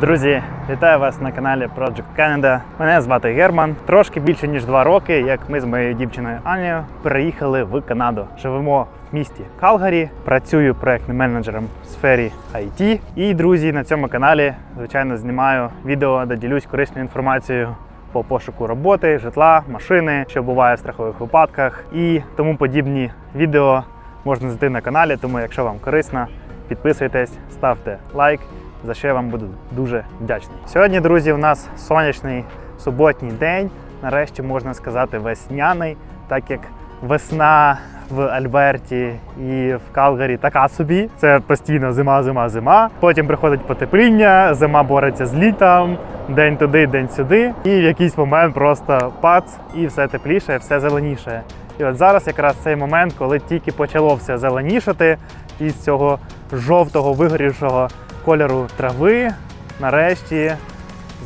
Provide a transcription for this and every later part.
Друзі, вітаю вас на каналі Project Canada. Мене звати Герман. Трошки більше ніж два роки, як ми з моєю дівчиною Анією переїхали в Канаду. Живемо в місті Калгарі. Працюю проектним менеджером в сфері IT. І друзі, на цьому каналі звичайно знімаю відео, де ділюсь корисною інформацією. По пошуку роботи, житла, машини, що буває в страхових випадках і тому подібні відео можна знайти на каналі. Тому, якщо вам корисно, підписуйтесь, ставте лайк за що я вам буду дуже вдячний. Сьогодні, друзі, у нас сонячний суботній день. Нарешті можна сказати весняний, так як весна в Альберті і в Калгарі така собі. Це постійно зима, зима, зима. Потім приходить потепління, зима бореться з літом, день туди, день сюди. І в якийсь момент просто пац, і все тепліше, все зеленіше. І от зараз якраз цей момент, коли тільки почало все зеленішати, із цього жовтого вигорівшого кольору трави. Нарешті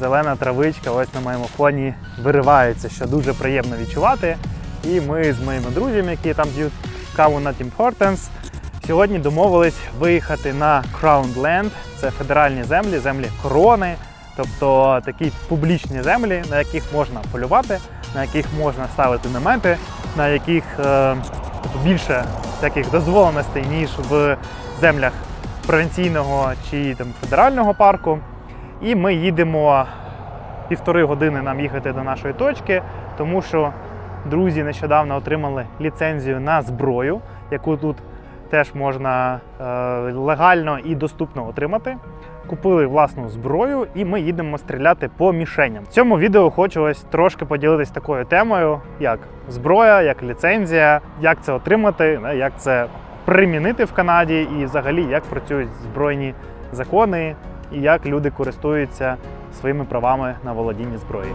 зелена травичка ось на моєму фоні виривається, що дуже приємно відчувати. І ми з моїми друзями, які там п'ють каву на Tim Hortons, сьогодні домовились виїхати на Crown Land. Це федеральні землі, землі корони, тобто такі публічні землі, на яких можна полювати, на яких можна ставити намети, на яких е, тобто більше таких дозволеностей, ніж в землях провінційного чи там федерального парку. І ми їдемо півтори години нам їхати до нашої точки, тому що друзі нещодавно отримали ліцензію на зброю, яку тут теж можна е, легально і доступно отримати. Купили власну зброю, і ми їдемо стріляти по мішеням. В цьому відео хочу ось трошки поділитись такою темою, як зброя, як ліцензія, як це отримати, як це примінити в Канаді, і взагалі як працюють збройні закони, і як люди користуються своїми правами на володіння зброєю.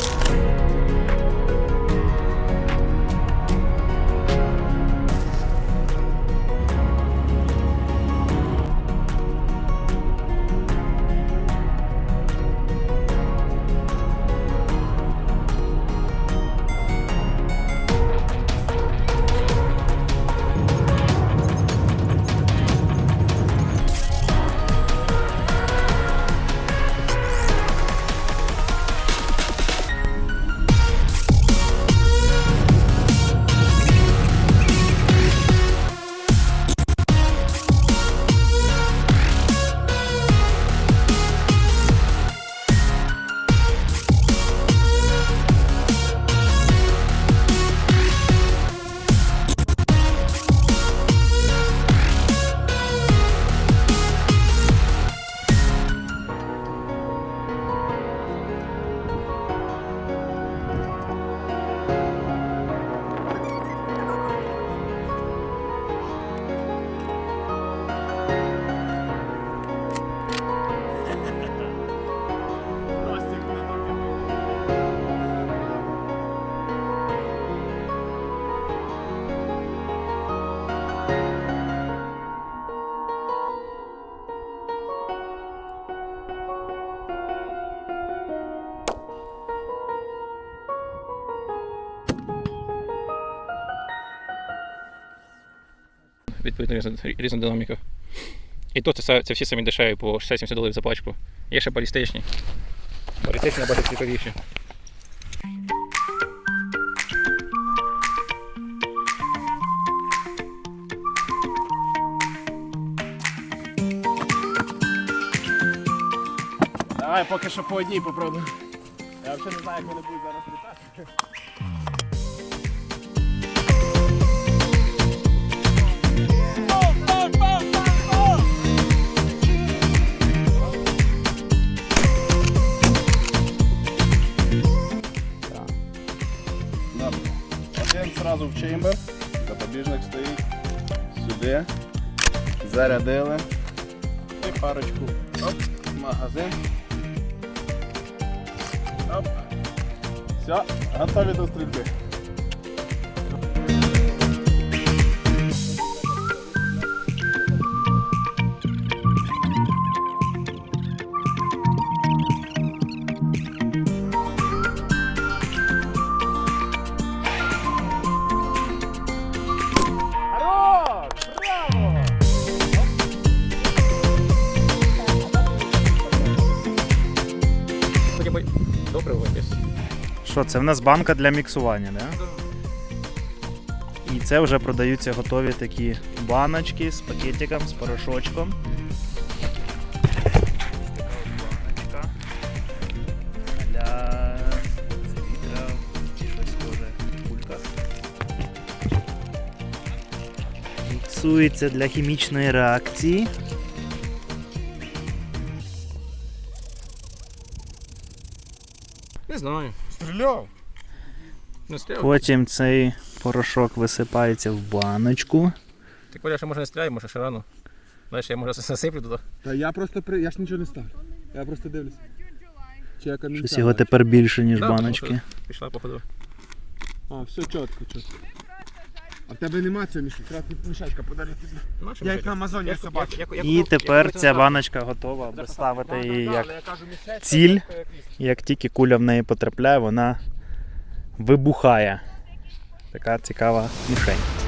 Відповідно різна, різна динаміка. І то це, це всі самі дешеві по 60-70 доларів за пачку. Є ще балістичні. Балістичні набагато цікавіші. Давай поки що по одній попробуємо. Я взагалі не знаю, як вони будуть зараз літати. Зарядили. І парочку. Оп, в магазин. Оп. Все, готові до стрільби. Що, це в нас банка для міксування, да? І це вже продаються готові такі баночки з пакетиком, з порошочком. Баночка. Для літра чи щось схоже в кульках. Міксується для хімічної реакції. Не знаю. Стріляв. Не стріляв. Потім цей порошок висипається в баночку. Ти Коля, що може не стріляй, може ще рано. Знаєш, я може засиплю туди. Та я просто при. Я ж нічого не ставлю. Я просто дивлюсь. Чи я камінця. Щось його тепер більше, ніж Да, баночки. Пішла походу. А, все чітко, чітко. А в тебе нема цього мішка, треба мішечка подарити тобі. Я як на Амазоні як- І тепер ця баночка готова, аби ставити її як ціль. ліс. як тільки куля в неї потрапляє, вона вибухає. Така цікава мішень.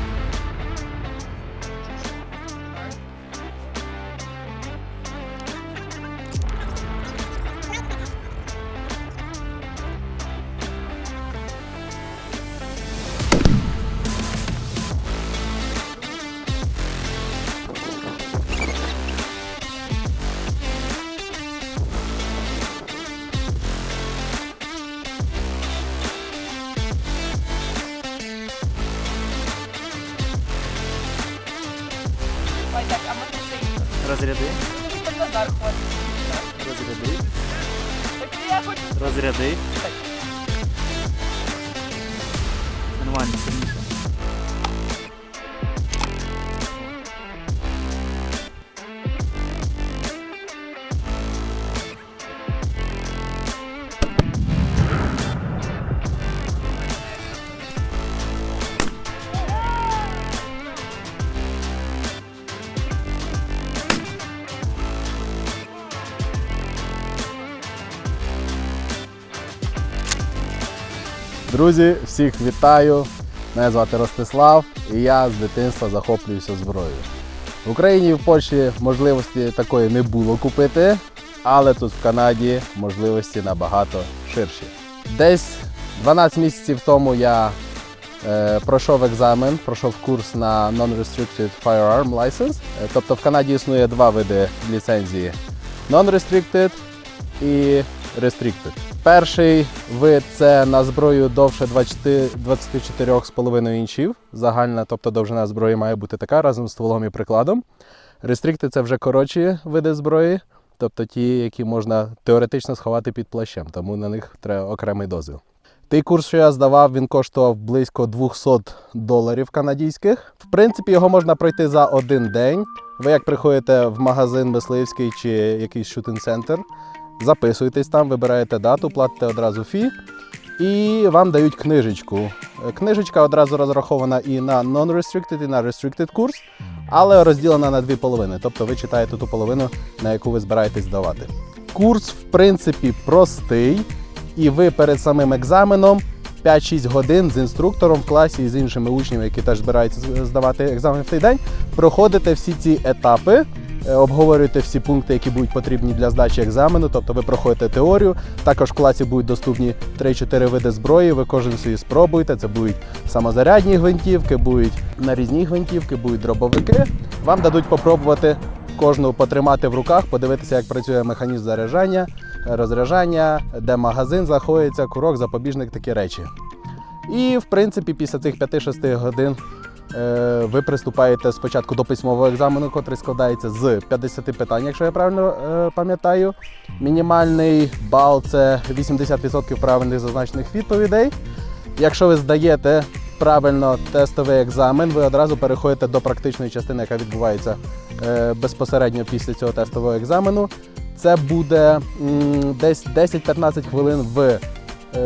Друзі, всіх вітаю! Мене звати Ростислав і я з дитинства захоплююся зброєю. В Україні і в Польщі можливості такої не було купити, але тут в Канаді можливості набагато ширші. Десь 12 місяців тому я е, пройшов екзамен, пройшов курс на Non-Restricted Firearm License. Е, Тобто в Канаді існує два види ліцензії: Non-Restricted і Restricted. Перший вид це на зброю довше 24,5 інчів. Загальна, тобто довжина зброї має бути така разом з стволом і прикладом. Restricted – це вже коротші види зброї, тобто ті, які можна теоретично сховати під плащем, тому на них треба окремий дозвіл. Той курс, що я здавав, він коштував близько 200 доларів канадських. В принципі, його можна пройти за один день. Ви як приходите в магазин мисливський чи якийсь шутинг-центр, записуєтесь там, вибираєте дату, платите одразу фі, і вам дають книжечку. Книжечка одразу розрахована і на non-restricted, і на restricted курс, але розділена на дві половини. Тобто ви читаєте ту половину, на яку ви збираєтесь здавати. Курс, в принципі, простий, і ви перед самим екзаменом 5-6 годин з інструктором в класі і з іншими учнями, які теж збираються здавати екзамен в той день, проходите всі ці етапи. Е, Обговорюєте всі пункти, які будуть потрібні для здачі екзамену, тобто ви проходите теорію. Також в класі будуть доступні 3-4 види зброї. Ви кожен собі спробуєте. Це будуть самозарядні гвинтівки, будуть нарізні гвинтівки, будуть дробовики. Вам дадуть попробувати кожну потримати в руках, подивитися, як працює механізм заряджання, розряджання, де магазин знаходиться, курок, запобіжник, такі речі. І в принципі, після цих 5-6 годин ви приступаєте спочатку до письмового екзамену, який складається з 50 питань, якщо я правильно е, пам'ятаю. Мінімальний бал це 80% правильних зазначених відповідей. Якщо ви здаєте правильно тестовий екзамен, ви одразу переходите до практичної частини, яка відбувається е, безпосередньо після цього тестового екзамену. Це буде десь 10-15 хвилин в е,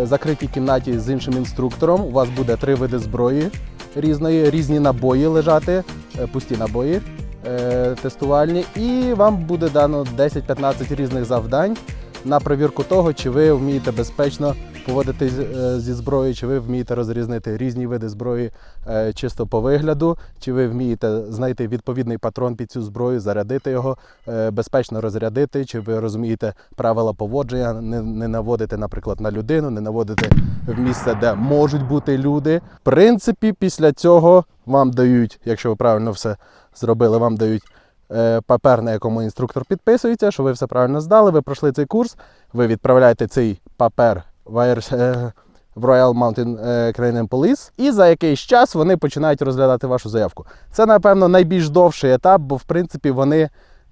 закритій кімнаті з іншим інструктором. У вас буде три види зброї різної, різні набої лежати, е, пусті набої е, тестувальні, і вам буде дано 10-15 різних завдань на перевірку того, чи ви вмієте безпечно поводитись е, зі зброєю, чи ви вмієте розрізнити різні види зброї е, чисто по вигляду, чи ви вмієте знайти відповідний патрон під цю зброю, зарядити його, е, безпечно розрядити, чи ви розумієте правила поводження, не, наводити, наприклад, на людину, не наводити в місце, де можуть бути люди. В принципі, після цього вам дають, якщо ви правильно все зробили, вам дають папер, на якому інструктор підписується, що ви все правильно здали, ви пройшли цей курс, ви відправляєте цей папер в, е, в Royal Mountain е, Canadian Police, і за якийсь час вони починають розглядати вашу заявку. Це, напевно, найбільш довший етап, бо в принципі вони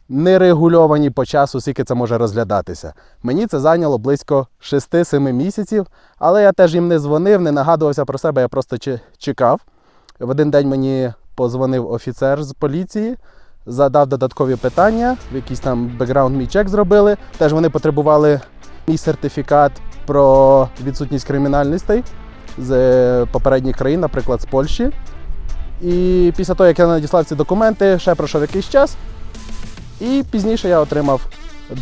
не регульовані по часу, скільки це може розглядатися. Мені це зайняло близько 6-7 місяців, але я теж їм не дзвонив, не нагадувався про себе, я просто чекав. В один день мені позвонив офіцер з поліції, задав додаткові питання, якийсь там бекграунд мій чек зробили. Теж вони потребували мій сертифікат про відсутність кримінальностей з е, попередніх країн, наприклад, з Польщі. І після того, як я надіслав ці документи, ще пройшов якийсь час. І пізніше я отримав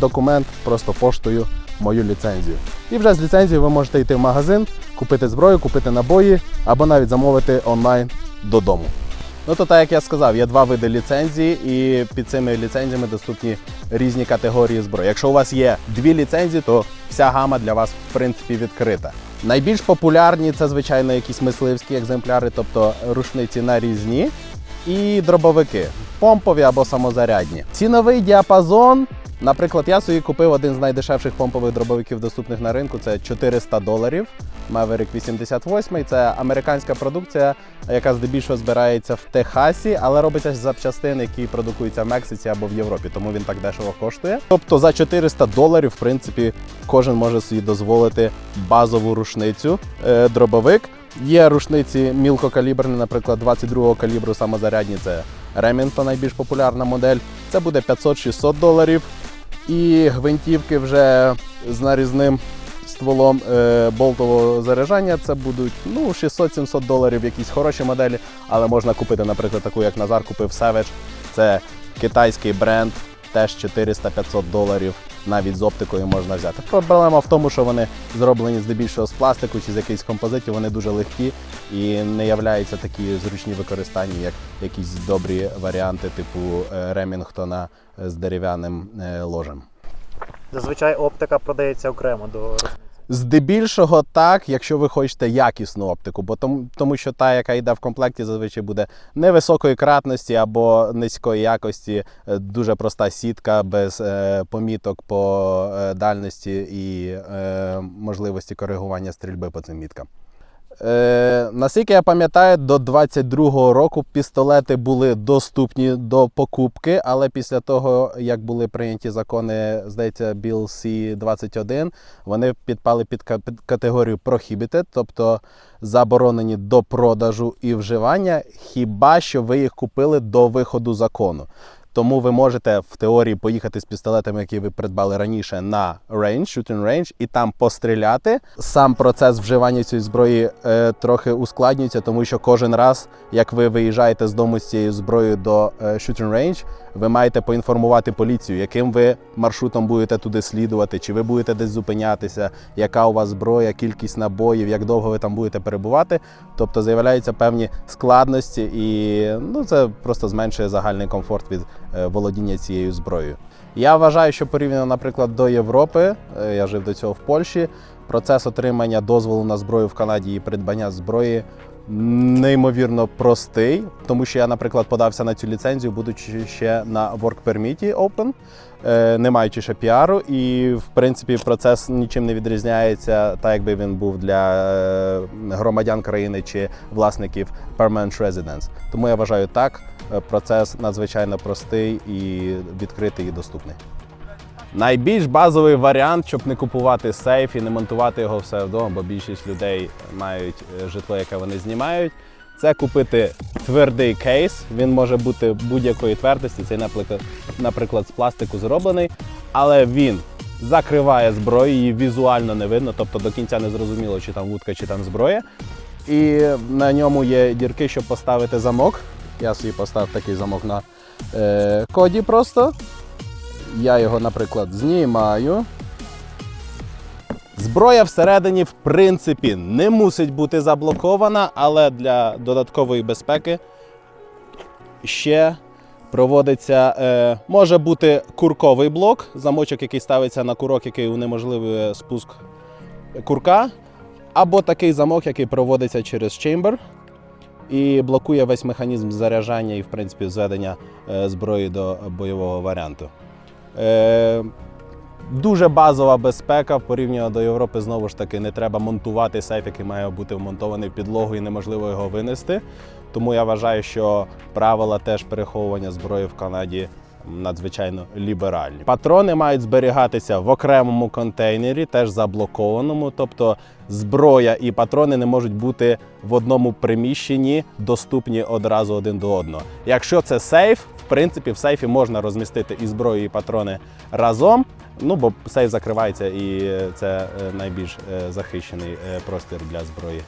документ просто поштою мою ліцензію. І вже з ліцензією ви можете йти в магазин, купити зброю, купити набої або навіть замовити онлайн додому. Ну то так як я сказав, є два види ліцензії, і під цими ліцензіями доступні різні категорії зброї. Якщо у вас є дві ліцензії, то вся гама для вас в принципі відкрита. Найбільш популярні це, звичайно, якісь мисливські екземпляри, тобто рушниці нарізні і дробовики, помпові або самозарядні. Ціновий діапазон. Наприклад, я собі купив один з найдешевших помпових дробовиків, доступних на ринку. Це 400 доларів. Maverick 88. Це американська продукція, яка здебільшого збирається в Техасі, але робиться з запчастин, які продукуються в Мексиці або в Європі, тому він так дешево коштує. Тобто за 400 доларів, в принципі, кожен може собі дозволити базову рушницю, е, дробовик. Є рушниці мілкокаліберні, наприклад, 22-го калібру самозарядні. Це Remington, найбільш популярна модель. Це буде 500-600 доларів. І гвинтівки вже з нарізним стволом е, болтового заряджання. Це будуть ну, 600-700 доларів, якісь хороші моделі, але можна купити, наприклад, таку, як Назар купив Savage. Це китайський бренд, теж 400-500 доларів. Навіть з оптикою можна взяти. Проблема в тому, що вони зроблені здебільшого з пластику чи з якихось композитів, вони дуже легкі і не являються такі зручні в використанні, як якісь добрі варіанти, типу Ремінгтона з дерев'яним е, ложем. Зазвичай оптика продається окремо до. Здебільшого так, якщо ви хочете якісну оптику, бо тому, тому що та, яка йде в комплекті, зазвичай буде невисокої кратності або низької якості, е, дуже проста сітка без е, поміток по е, дальності і е, можливості коригування стрільби по цим міткам. Е, наскільки я пам'ятаю, до 22-го року пістолети були доступні до покупки, але після того, як були прийняті закони, здається, Bill C-21, вони підпали під категорію prohibited, тобто заборонені до продажу і вживання, хіба що ви їх купили до виходу закону. Тому ви можете в теорії поїхати з пістолетами, які ви придбали раніше, на range, shooting range, і там постріляти. Сам процес вживання цієї зброї е, трохи ускладнюється, тому що кожен раз, як ви виїжджаєте з дому з цією зброєю до е, shooting range, ви маєте поінформувати поліцію, яким ви маршрутом будете туди слідувати, чи ви будете десь зупинятися, яка у вас зброя, кількість набоїв, як довго ви там будете перебувати. Тобто з'являються певні складності, і ну, це просто зменшує загальний комфорт від е, володіння цією зброєю. Я вважаю, що порівняно, наприклад, до Європи, е, я жив до цього в Польщі. Процес отримання дозволу на зброю в Канаді і придбання зброї неймовірно простий, тому що я, наприклад, подався на цю ліцензію, будучи ще на Work Permit Open, е, не маючи ще піару, і в принципі процес нічим не відрізняється, так якби він був для е, громадян країни чи власників Permanent Residence. Тому я вважаю так, е, процес надзвичайно простий і відкритий і доступний. Найбільш базовий варіант, щоб не купувати сейф і не монтувати його все вдома, бо більшість людей мають е, житло, яке вони знімають. Це купити твердий кейс. Він може бути будь-якої твердості. Цей, наприклад, з пластику зроблений, але він закриває зброю, її візуально не видно, тобто до кінця не зрозуміло, чи там вудка, чи там зброя. І на ньому є дірки, щоб поставити замок. Я собі поставив такий замок на е, коді просто. Я його, наприклад, знімаю. Зброя всередині, в принципі, не мусить бути заблокована, але для додаткової безпеки ще проводиться, е, може бути курковий блок, замочок, який ставиться на курок, який унеможливує спуск курка, або такий замок, який проводиться через чембер і блокує весь механізм заряджання і, в принципі, зведення е, зброї до бойового варіанту. Е, Дуже базова безпека порівняно до Європи. Знову ж таки, не треба монтувати сейф, який має бути вмонтований в підлогу і неможливо його винести. Тому я вважаю, що правила теж переховування зброї в Канаді надзвичайно ліберальні. Патрони мають зберігатися в окремому контейнері, теж заблокованому. Тобто зброя і патрони не можуть бути в одному приміщенні, доступні одразу один до одного. Якщо це сейф, принципі, в сейфі можна розмістити і зброю, і патрони разом. Ну бо сейф закривається, і це е, найбільш е, захищений е, простір для зброї.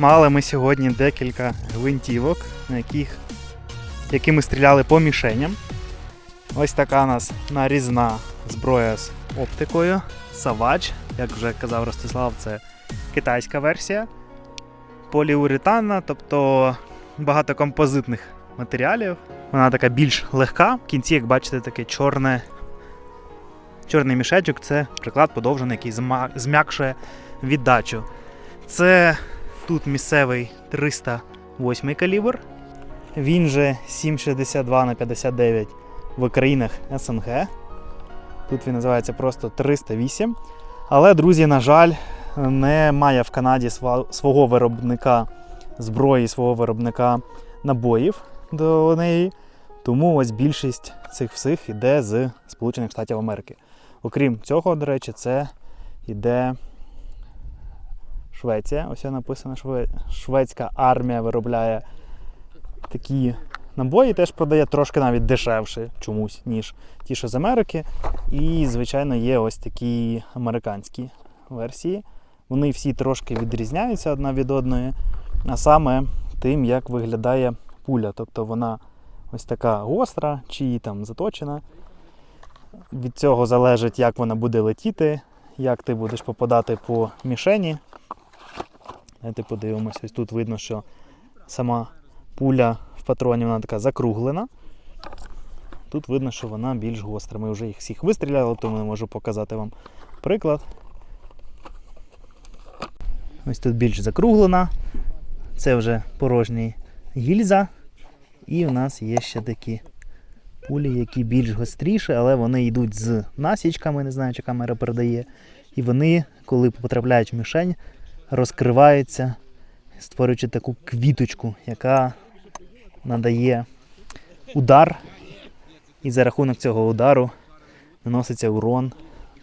Мали ми сьогодні декілька гвинтівок, на яких які ми стріляли по мішеням. Ось така у нас нарізна зброя з оптикою. Савач, як вже казав Ростислав, це китайська версія. Поліуретанна, тобто багато композитних матеріалів. Вона така більш легка. В кінці, як бачите, таке чорне. Чорний мішечок це приклад подовжений, який зм'якшує віддачу. Це Тут місцевий 308 калібр. Він же 7,62 на 59 в країнах СНГ. Тут він називається просто 308. Але, друзі, на жаль, немає в Канаді свого виробника зброї, свого виробника набоїв до неї. Тому ось більшість цих всіх йде з Сполучених Штатів Америки. Окрім цього, до речі, це йде Швеція. Ось написано, Шве... шведська армія виробляє такі набої, теж продає трошки навіть дешевше чомусь, ніж ті, що з Америки. І, звичайно, є ось такі американські версії. Вони всі трошки відрізняються одна від одної, а саме тим, як виглядає пуля. Тобто вона ось така гостра чи там заточена. Від цього залежить, як вона буде летіти, як ти будеш попадати по мішені. Давайте подивимося. Ось тут видно, що сама пуля в патроні вона така закруглена. Тут видно, що вона більш гостра. Ми вже їх всіх вистріляли, тому не можу показати вам приклад. Ось тут більш закруглена. Це вже порожній гільза. І у нас є ще такі пулі, які більш гостріші, але вони йдуть з насічками, не знаю, чи камера передає. І вони, коли потрапляють в мішень, розкриваються, створюючи таку квіточку, яка надає удар, і за рахунок цього удару наноситься урон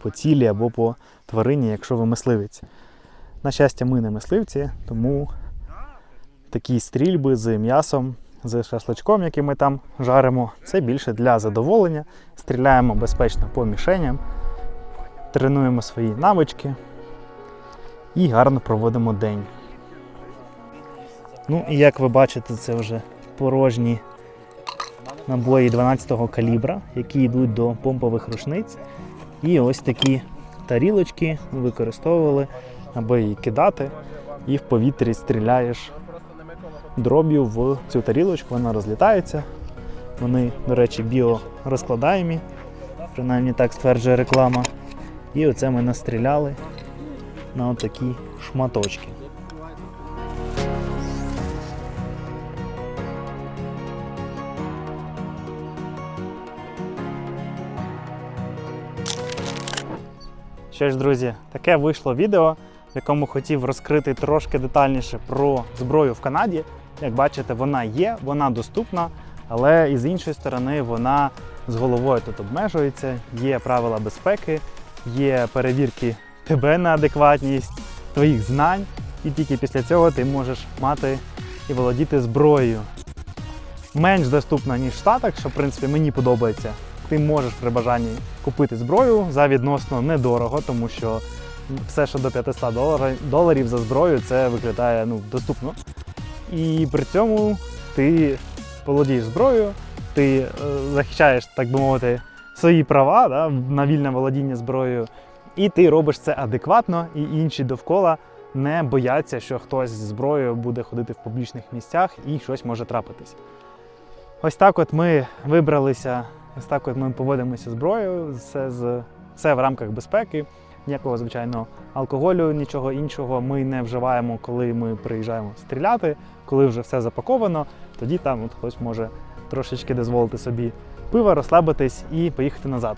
по цілі або по тварині, якщо ви мисливець. На щастя, ми не мисливці, тому такі стрільби з м'ясом, з шашличком, який ми там жаримо, це більше для задоволення. Стріляємо безпечно по мішеням, тренуємо свої навички і гарно проводимо день. Ну і як ви бачите, це вже порожні набої 12-го калібра, які йдуть до помпових рушниць. І ось такі тарілочки використовували, аби її кидати, і в повітрі стріляєш дроб'ю в цю тарілочку, вона розлітається. Вони, до речі, біорозкладаємі, принаймні так стверджує реклама. І оце ми настріляли на отакі шматочки. Що ж, друзі, таке вийшло відео, в якому хотів розкрити трошки детальніше про зброю в Канаді. Як бачите, вона є, вона доступна, але і з іншої сторони вона з головою тут обмежується. Є правила безпеки, є перевірки тебе на адекватність, твоїх знань, і тільки після цього ти можеш мати і володіти зброєю. Менш доступна, ніж в Штатах, що в принципі мені подобається. Ти можеш при бажанні купити зброю за відносно недорого, тому що все, що до 500 доларів, за зброю, це виглядає ну, доступно. І при цьому ти володієш зброєю, ти е, захищаєш, так би мовити, свої права да, на вільне володіння зброєю, і ти робиш це адекватно, і інші довкола не бояться, що хтось зі зброєю буде ходити в публічних місцях і щось може трапитись. Ось так от ми вибралися, ось так от ми поводимося зброєю, все, з, все в рамках безпеки. Ніякого, звичайно, алкоголю, нічого іншого ми не вживаємо, коли ми приїжджаємо стріляти, коли вже все запаковано, тоді там от хтось може трошечки дозволити собі пива, розслабитись і поїхати назад.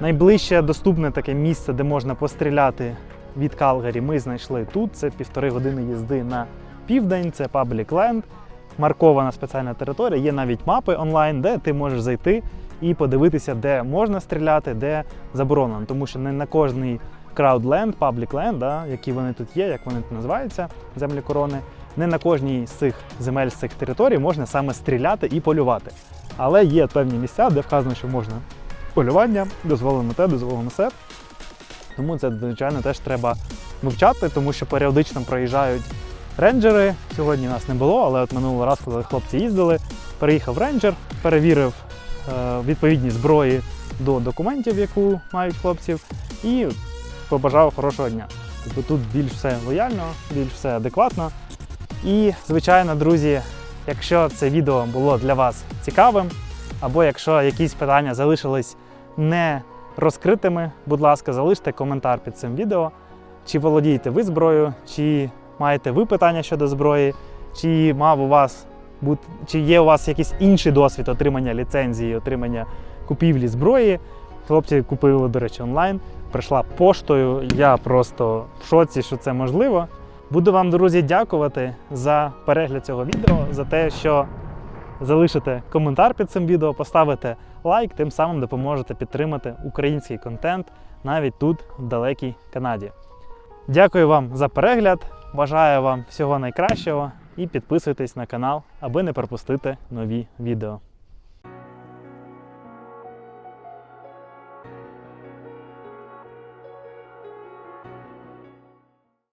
Найближче доступне таке місце, де можна постріляти від Калгарі, ми знайшли тут. Це півтори години їзди на південь, це Public Land, маркована спеціальна територія. Є навіть мапи онлайн, де ти можеш зайти і подивитися, де можна стріляти, де заборонено. Тому що не на кожний краудленд, Land, да, які вони тут є, як вони тут називаються, землі корони, не на кожній з цих земель з цих територій можна саме стріляти і полювати. Але є певні місця, де вказано, що можна полювання, дозволено те, дозволено все. Тому це, звичайно, теж треба вивчати, тому що періодично проїжджають рейнджери. Сьогодні нас не було, але от минулого разу, коли хлопці їздили, переїхав рейнджер, перевірив е, відповідні зброї до документів, яку мають хлопців, і побажав хорошого дня. Тобто тут більш все лояльно, більш все адекватно. І, звичайно, друзі, якщо це відео було для вас цікавим, або якщо якісь питання залишились не розкритими, будь ласка, залиште коментар під цим відео. Чи володієте ви зброєю, чи маєте ви питання щодо зброї, чи мав у вас бут- чи є у вас якийсь інший досвід отримання ліцензії, отримання купівлі зброї. Хлопці купили, до речі, онлайн. Прийшла поштою. Я просто в шоці, що це можливо. Буду вам, друзі, дякувати за перегляд цього відео, за те, що залишите коментар під цим відео, поставите лайк, тим самим допоможете підтримати український контент навіть тут, в далекій Канаді. Дякую вам за перегляд. Бажаю вам всього найкращого і підписуйтесь на канал, аби не пропустити нові відео.